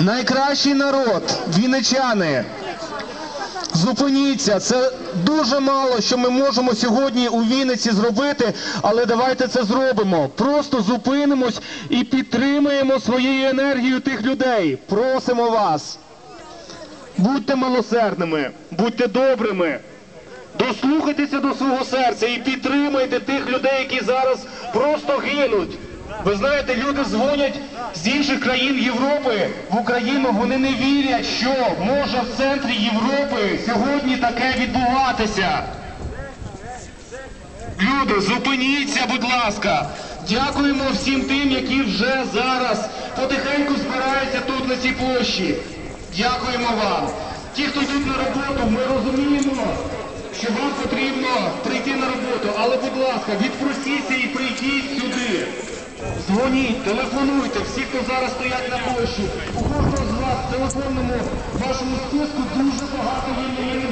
Найкращий народ, вінничани. Зупиніться, це дуже мало, що ми можемо сьогодні у Вінниці зробити, але давайте це зробимо. Просто зупинимось і підтримаємо своєю енергією тих людей. Просимо вас. Будьте милосердними, будьте добрими. Дослухайтеся до свого серця і підтримайте тих людей, які зараз просто гинуть. Ви знаєте, люди дзвонять з інших країн Європи в Україну. Вони не вірять, що може в центрі Європи сьогодні таке відбуватися. Люди, зупиніться, будь ласка. Дякуємо всім тим, які вже зараз потихеньку збираються тут на цій площі. Дякуємо вам. Ті, хто йдуть на роботу, ми розуміємо, що вам потрібно прийти на роботу. Але, будь ласка, відпросіться і прийдіть сюди. Дзвоніть, телефонуйте, всі, хто зараз стоять на площі. У кожного з вас в телефонному вашому списку дуже багато вільної